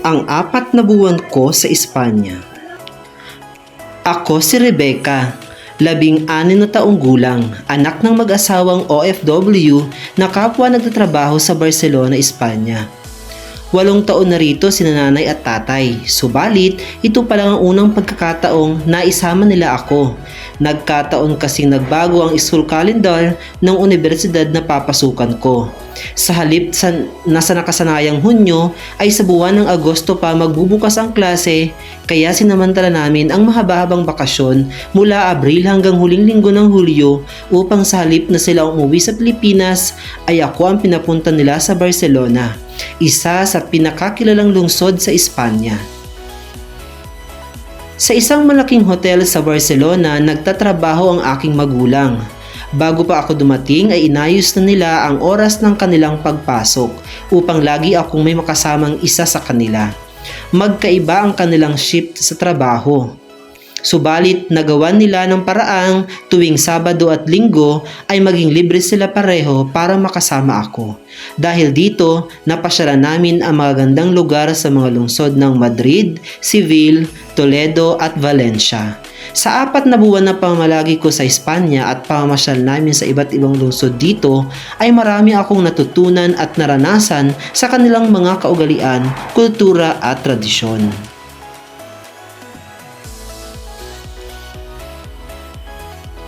ang apat na buwan ko sa Espanya. Ako si Rebecca, labing anin na taong gulang, anak ng mag-asawang OFW na kapwa nagtatrabaho sa Barcelona, Espanya. Walong taon na rito si nanay at tatay, subalit ito pa lang ang unang pagkakataong naisama nila ako. Nagkataon kasing nagbago ang school calendar ng universidad na papasukan ko. Sa halip sa, na sa nakasanayang Hunyo ay sa buwan ng Agosto pa magbubukas ang klase kaya sinamantala namin ang mahababang bakasyon mula Abril hanggang huling linggo ng Hulyo upang sa halip na sila umuwi sa Pilipinas ay ako ang pinapunta nila sa Barcelona, isa sa pinakakilalang lungsod sa Espanya. Sa isang malaking hotel sa Barcelona, nagtatrabaho ang aking magulang. Bago pa ako dumating ay inayos na nila ang oras ng kanilang pagpasok upang lagi akong may makasamang isa sa kanila. Magkaiba ang kanilang shift sa trabaho. Subalit nagawan nila ng paraang tuwing Sabado at Linggo ay maging libre sila pareho para makasama ako. Dahil dito, napasyalan namin ang magagandang lugar sa mga lungsod ng Madrid, Seville, Toledo at Valencia. Sa apat na buwan na pamalagi ko sa Espanya at pamamasyal namin sa iba't ibang lungsod dito, ay marami akong natutunan at naranasan sa kanilang mga kaugalian, kultura at tradisyon.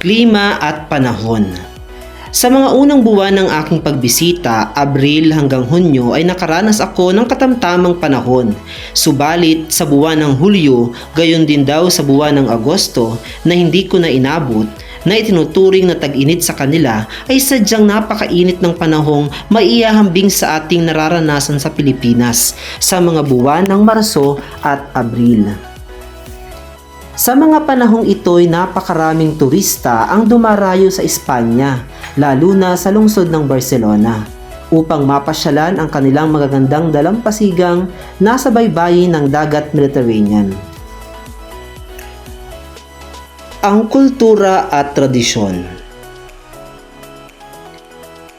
Klima at panahon Sa mga unang buwan ng aking pagbisita, Abril hanggang Hunyo ay nakaranas ako ng katamtamang panahon. Subalit sa buwan ng Hulyo, gayon din daw sa buwan ng Agosto na hindi ko na inabot, na itinuturing na tag-init sa kanila ay sadyang napakainit ng panahong maiyahambing sa ating nararanasan sa Pilipinas sa mga buwan ng Marso at Abril. Sa mga panahong ito'y napakaraming turista ang dumarayo sa Espanya, lalo na sa lungsod ng Barcelona, upang mapasyalan ang kanilang magagandang dalampasigang nasa baybayin ng dagat Mediterranean. Ang kultura at tradisyon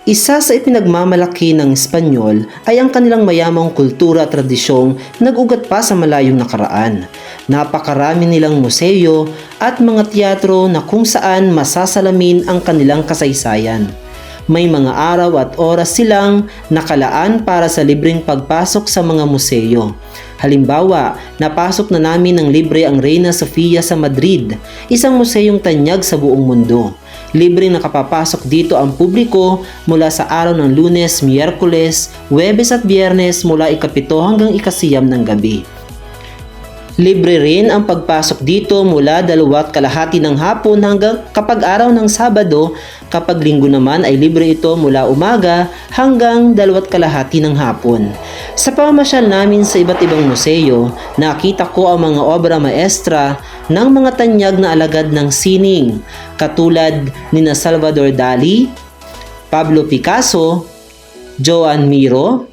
isa sa ipinagmamalaki ng Espanyol ay ang kanilang mayamang kultura at tradisyong nag-ugat pa sa malayong nakaraan. Napakarami nilang museo at mga teatro na kung saan masasalamin ang kanilang kasaysayan. May mga araw at oras silang nakalaan para sa libreng pagpasok sa mga museo. Halimbawa, napasok na namin ng libre ang Reina Sofia sa Madrid, isang museyong tanyag sa buong mundo. Libre nakapapasok dito ang publiko mula sa araw ng lunes, miyerkules, webes at biyernes mula ikapito hanggang ikasiyam ng gabi. Libre rin ang pagpasok dito mula dalawat kalahati ng hapon hanggang kapag araw ng Sabado, kapag linggo naman ay libre ito mula umaga hanggang dalawat kalahati ng hapon. Sa pamamasyal namin sa iba't ibang museo, nakita ko ang mga obra maestra ng mga tanyag na alagad ng sining, katulad ni na Salvador Dali, Pablo Picasso, Joan Miro,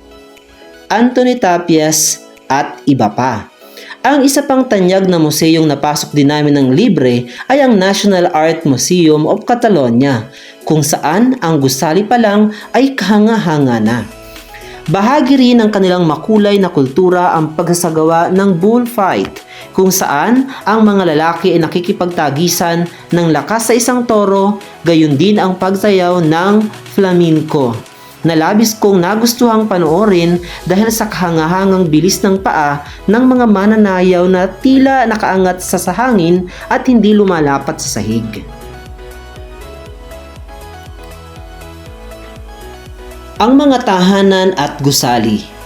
Anthony Tapias at iba pa. Ang isa pang tanyag na museyong napasok din namin ng libre ay ang National Art Museum of Catalonia, kung saan ang gusali pa lang ay kahanga-hanga na. Bahagi rin ng kanilang makulay na kultura ang pagsasagawa ng bullfight, kung saan ang mga lalaki ay nakikipagtagisan ng lakas sa isang toro, gayon din ang pagsayaw ng flamenco na labis kong nagustuhang panoorin dahil sa kahangahangang bilis ng paa ng mga mananayaw na tila nakaangat sa sahangin at hindi lumalapat sa sahig. Ang mga tahanan at gusali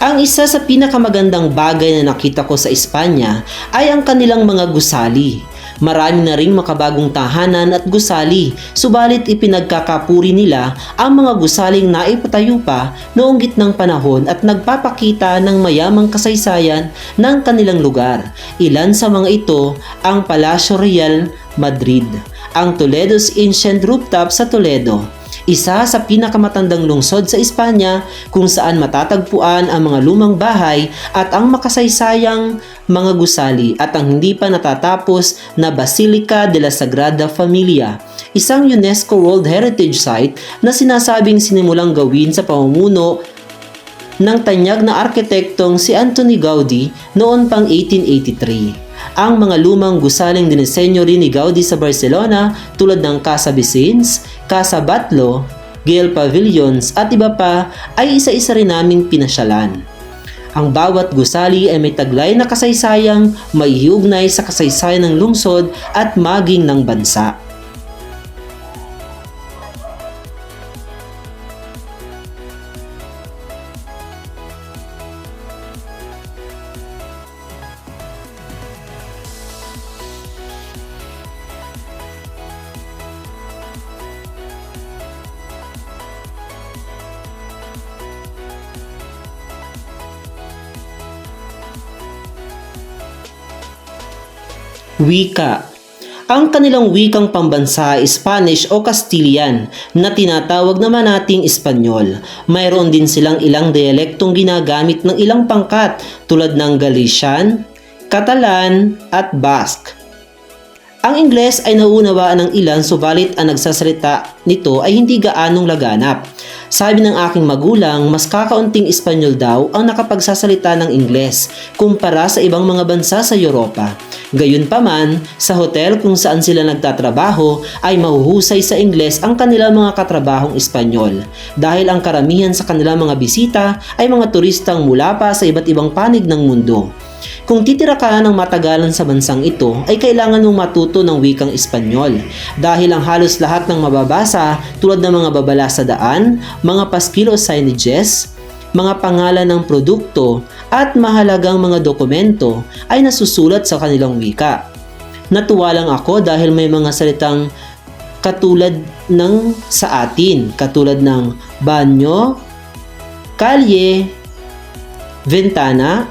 ang isa sa pinakamagandang bagay na nakita ko sa Espanya ay ang kanilang mga gusali. Marami na ring makabagong tahanan at gusali, subalit ipinagkakapuri nila ang mga gusaling naipatayo pa noong gitnang panahon at nagpapakita ng mayamang kasaysayan ng kanilang lugar. Ilan sa mga ito ang Palacio Real Madrid, ang Toledo's Ancient Rooftop sa Toledo, isa sa pinakamatandang lungsod sa Espanya kung saan matatagpuan ang mga lumang bahay at ang makasaysayang mga gusali at ang hindi pa natatapos na Basilica de la Sagrada Familia, isang UNESCO World Heritage Site na sinasabing sinimulang gawin sa pamumuno ng tanyag na arkitektong si Anthony Gaudi noon pang 1883. Ang mga lumang gusaling dinisenyo rin ni Gaudi sa Barcelona tulad ng Casa Vicens, Casa Batlló, Gale Pavilions at iba pa ay isa-isa rin naming pinasyalan. Ang bawat gusali ay may taglay na kasaysayang may hiugnay sa kasaysayan ng lungsod at maging ng bansa. Wika ang kanilang wikang pambansa ay Spanish o Castilian na tinatawag naman nating Espanyol. Mayroon din silang ilang dialektong ginagamit ng ilang pangkat tulad ng Galician, Catalan at Basque. Ang Ingles ay nauunawaan ng ilan subalit ang nagsasalita nito ay hindi gaanong laganap. Sabi ng aking magulang, mas kakaunting Espanyol daw ang nakapagsasalita ng Ingles kumpara sa ibang mga bansa sa Europa. Gayunpaman, sa hotel kung saan sila nagtatrabaho ay mahuhusay sa Ingles ang kanilang mga katrabahong Espanyol dahil ang karamihan sa kanilang mga bisita ay mga turistang mula pa sa iba't ibang panig ng mundo. Kung titira ka ng matagalan sa bansang ito, ay kailangan mong matuto ng wikang Espanyol dahil ang halos lahat ng mababasa tulad ng mga babala sa daan, mga paskil o signages, mga pangalan ng produkto at mahalagang mga dokumento ay nasusulat sa kanilang wika. Natuwa lang ako dahil may mga salitang katulad ng sa atin, katulad ng banyo, kalye, ventana,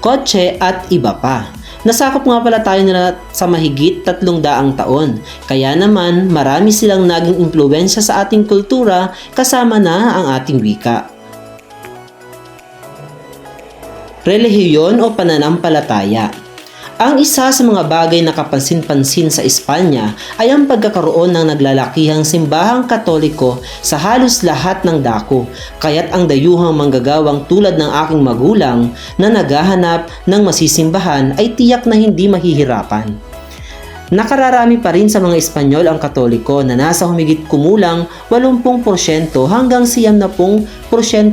kotse at iba pa. Nasakop nga pala tayo nila sa mahigit tatlong daang taon. Kaya naman marami silang naging impluensya sa ating kultura kasama na ang ating wika. Relihiyon o pananampalataya ang isa sa mga bagay na kapansin-pansin sa Espanya ay ang pagkakaroon ng naglalakihang simbahang katoliko sa halos lahat ng dako, kaya't ang dayuhang manggagawang tulad ng aking magulang na naghahanap ng masisimbahan ay tiyak na hindi mahihirapan. Nakararami pa rin sa mga Espanyol ang Katoliko na nasa humigit kumulang 80% hanggang 90%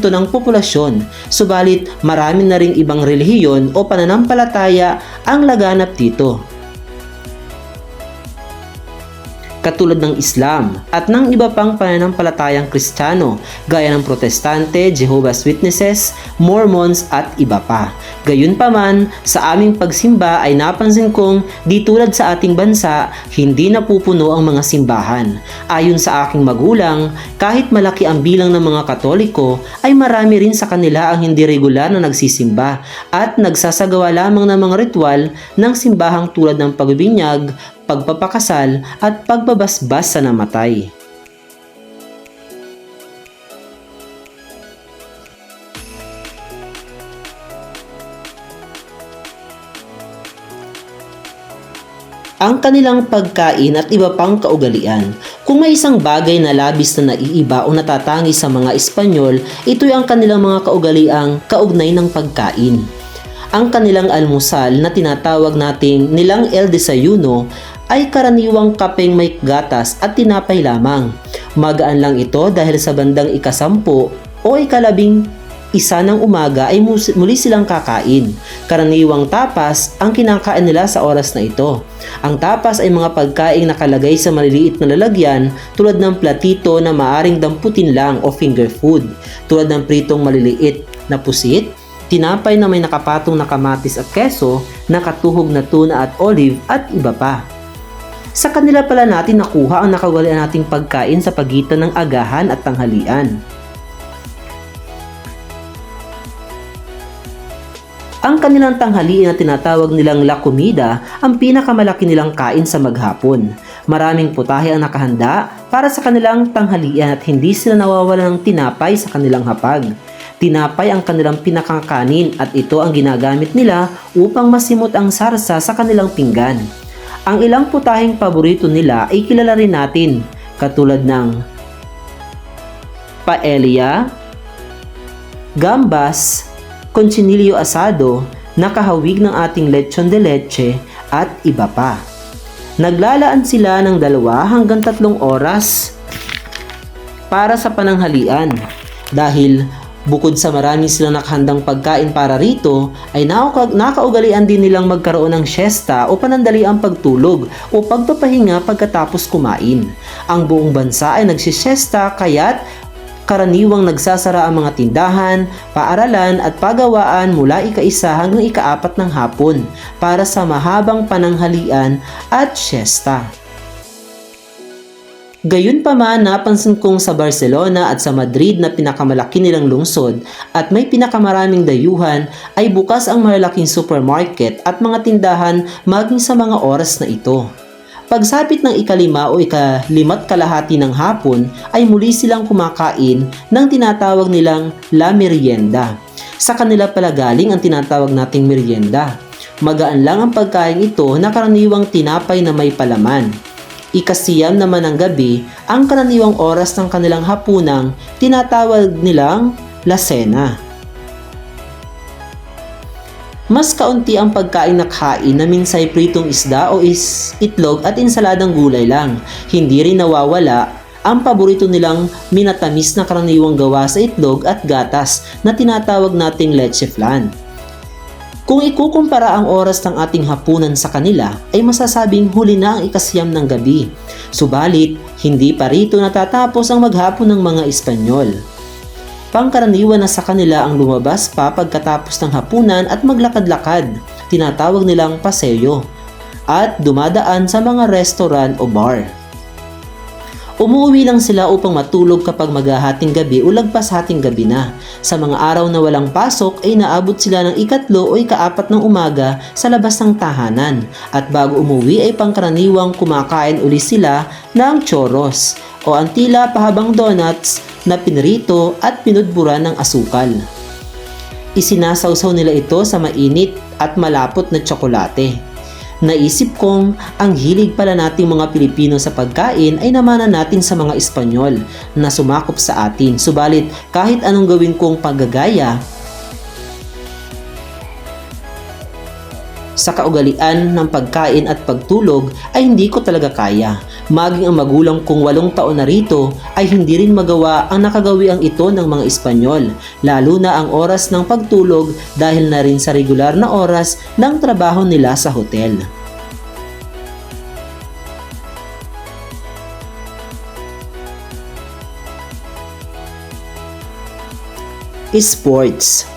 ng populasyon. Subalit marami na ring ibang relihiyon o pananampalataya ang laganap dito. Katulad ng Islam at ng iba pang pananampalatayang Kristiyano gaya ng Protestante, Jehovah's Witnesses, Mormons at iba pa. Gayunpaman, sa aming pagsimba ay napansin kong di tulad sa ating bansa, hindi napupuno ang mga simbahan. Ayon sa aking magulang, kahit malaki ang bilang ng mga Katoliko, ay marami rin sa kanila ang hindi regular na nagsisimba at nagsasagawa lamang ng mga ritual ng simbahang tulad ng pagbibinyag, pagpapakasal at pagbabasbas sa namatay. ang kanilang pagkain at iba pang kaugalian. Kung may isang bagay na labis na naiiba o natatangi sa mga Espanyol, ito'y ang kanilang mga kaugaliang kaugnay ng pagkain. Ang kanilang almusal na tinatawag nating nilang El Desayuno ay karaniwang kapeng may gatas at tinapay lamang. Magaan lang ito dahil sa bandang ikasampu o ikalabing isa ng umaga ay muli silang kakain. Karaniwang tapas ang kinakain nila sa oras na ito. Ang tapas ay mga pagkain nakalagay sa maliliit na lalagyan tulad ng platito na maaring damputin lang o finger food, tulad ng pritong maliliit na pusit, tinapay na may nakapatong na kamatis at keso, nakatuhog na tuna at olive at iba pa. Sa kanila pala natin nakuha ang nakawalian nating pagkain sa pagitan ng agahan at tanghalian. Ang kanilang tanghalian na tinatawag nilang La Comida ang pinakamalaki nilang kain sa maghapon. Maraming putahe ang nakahanda para sa kanilang tanghalian at hindi sila nawawala ng tinapay sa kanilang hapag. Tinapay ang kanilang pinakakanin at ito ang ginagamit nila upang masimot ang sarsa sa kanilang pinggan. Ang ilang putaheng paborito nila ay kilala rin natin, katulad ng paella, gambas, conchinillo asado, nakahawig ng ating lechon de leche at iba pa. Naglalaan sila ng dalawa hanggang tatlong oras para sa pananghalian dahil bukod sa marami silang nakahandang pagkain para rito ay nakaugalian din nilang magkaroon ng siesta o panandali ang pagtulog o pagpapahinga pagkatapos kumain. Ang buong bansa ay nagsisiesta kaya't karaniwang nagsasara ang mga tindahan, paaralan at pagawaan mula ika-isa hanggang ikaapat ng hapon para sa mahabang pananghalian at siesta. Gayunpaman, napansin kong sa Barcelona at sa Madrid na pinakamalaki nilang lungsod at may pinakamaraming dayuhan ay bukas ang malalaking supermarket at mga tindahan maging sa mga oras na ito. Pagsapit ng ikalima o ikalimat kalahati ng hapon ay muli silang kumakain ng tinatawag nilang La Merienda. Sa kanila pala galing ang tinatawag nating merienda. Magaan lang ang pagkain ito na karaniwang tinapay na may palaman. Ikasiyam naman ng gabi, ang karaniwang oras ng kanilang hapunang tinatawag nilang lasena. Mas kaunti ang pagkain na kain na minsay pritong isda o is itlog at insaladang gulay lang. Hindi rin nawawala ang paborito nilang minatamis na karaniwang gawa sa itlog at gatas na tinatawag nating leche flan. Kung ikukumpara ang oras ng ating hapunan sa kanila, ay masasabing huli na ang ikasiyam ng gabi. Subalit, hindi pa rito natatapos ang maghapon ng mga Espanyol. Pangkaraniwan na sa kanila ang lumabas pa pagkatapos ng hapunan at maglakad-lakad, tinatawag nilang paseo, at dumadaan sa mga restaurant o bar. Umuwi lang sila upang matulog kapag maghahating gabi o lagpas hating gabi na. Sa mga araw na walang pasok ay naabot sila ng ikatlo o ikaapat ng umaga sa labas ng tahanan. At bago umuwi ay pangkaraniwang kumakain uli sila ng choros o ang tila pahabang donuts na pinrito at pinudburan ng asukal. Isinasawsaw nila ito sa mainit at malapot na tsokolate. Naisip kong ang hilig pala nating mga Pilipino sa pagkain ay namana natin sa mga Espanyol na sumakop sa atin. Subalit kahit anong gawin kong paggagaya sa kaugalian ng pagkain at pagtulog ay hindi ko talaga kaya. Maging ang magulang kong walong taon na rito ay hindi rin magawa ang nakagawiang ito ng mga Espanyol, lalo na ang oras ng pagtulog dahil na rin sa regular na oras ng trabaho nila sa hotel. Sports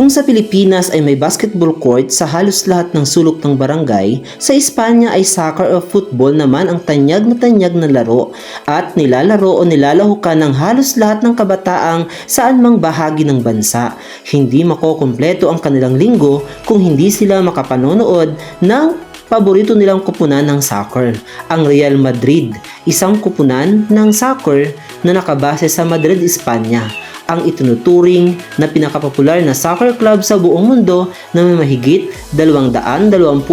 kung sa Pilipinas ay may basketball court sa halos lahat ng sulok ng barangay, sa Espanya ay soccer o football naman ang tanyag na tanyag na laro at nilalaro o nilalahukan ng halos lahat ng kabataang saan mang bahagi ng bansa. Hindi makokompleto ang kanilang linggo kung hindi sila makapanonood ng paborito nilang kupunan ng soccer, ang Real Madrid, isang kupunan ng soccer na nakabase sa Madrid, Espanya ang itinuturing na pinakapopular na soccer club sa buong mundo na may mahigit 228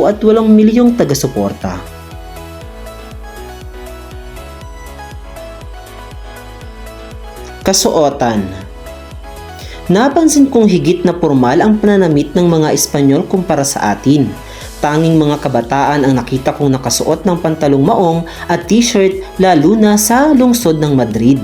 milyong taga-suporta. Kasuotan Napansin kong higit na formal ang pananamit ng mga Espanyol kumpara sa atin. Tanging mga kabataan ang nakita kong nakasuot ng pantalong maong at t-shirt lalo na sa lungsod ng Madrid.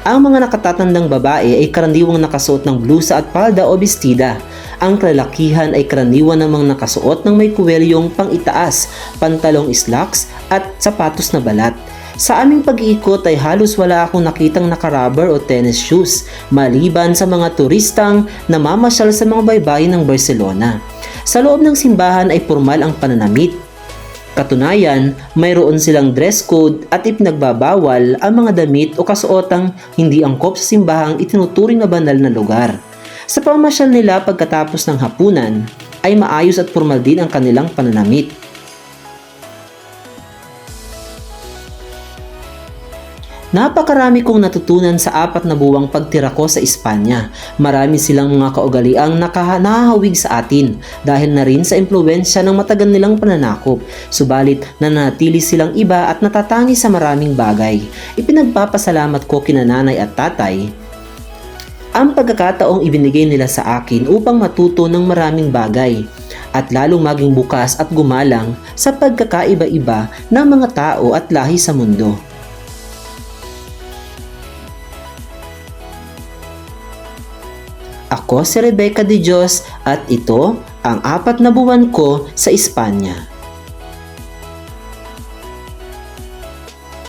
Ang mga nakatatandang babae ay karaniwang nakasuot ng blusa at palda o bestida. Ang kalalakihan ay karaniwan namang nakasuot ng may kuwelyong pang itaas, pantalong slacks at sapatos na balat. Sa aming pag-iikot ay halos wala akong nakitang nakarubber o tennis shoes, maliban sa mga turistang namamasyal sa mga baybayin ng Barcelona. Sa loob ng simbahan ay formal ang pananamit, Katunayan, mayroon silang dress code at ipinagbabawal ang mga damit o kasuotang hindi angkop sa simbahang itinuturing na banal na lugar. Sa pamasyal nila pagkatapos ng hapunan, ay maayos at formal din ang kanilang pananamit. Napakarami kong natutunan sa apat na buwang pagtira ko sa Espanya. Marami silang mga kaugaliang nakahawig sa atin dahil na rin sa impluensya ng matagal nilang pananakop. Subalit nanatili silang iba at natatangi sa maraming bagay. Ipinagpapasalamat ko kina nanay at tatay ang pagkakataong ibinigay nila sa akin upang matuto ng maraming bagay at lalong maging bukas at gumalang sa pagkakaiba-iba ng mga tao at lahi sa mundo. Ako si Rebecca de Dios at ito ang apat na buwan ko sa Espanya.